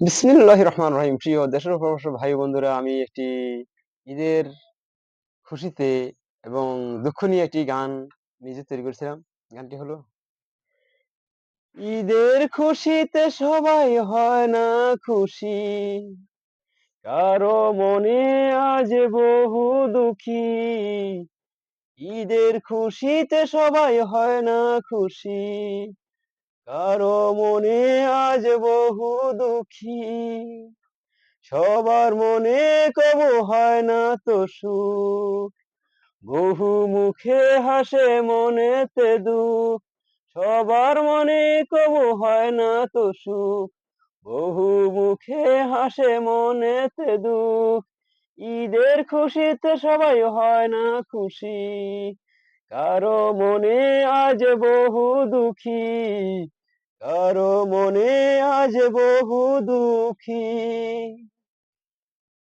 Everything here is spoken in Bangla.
বিসমিল্লাহ রহমান রহিম। প্রিয় দেশের প্রবাসী ভাই বন্ধুরা, আমি একটি ঈদের খুশিতে এবং দুঃখ নিয়ে একটি গান নিজে তৈরি করেছিলাম। গানটি হলো, ঈদের খুশিতে সবাই হয় না খুশি, কারও মনে আজ বহু দুঃখী। ঈদের খুশিতে সবাই হয় না খুশি কারও মনে আজ বহু দুঃখী। সবার মনে কবু হয় না তো সুখ। বহু মুখে হাসে মনেতে দুঃখ। সবার মনে কবু হয় না তো সুখ। বহু মুখে হাসে মনেতে দুঃখ। ঈদের খুশিতে সবাই হয় না খুশি। কারও মনে আজ বহু দুঃখী। কারও মনে আজ বহু দুঃখী।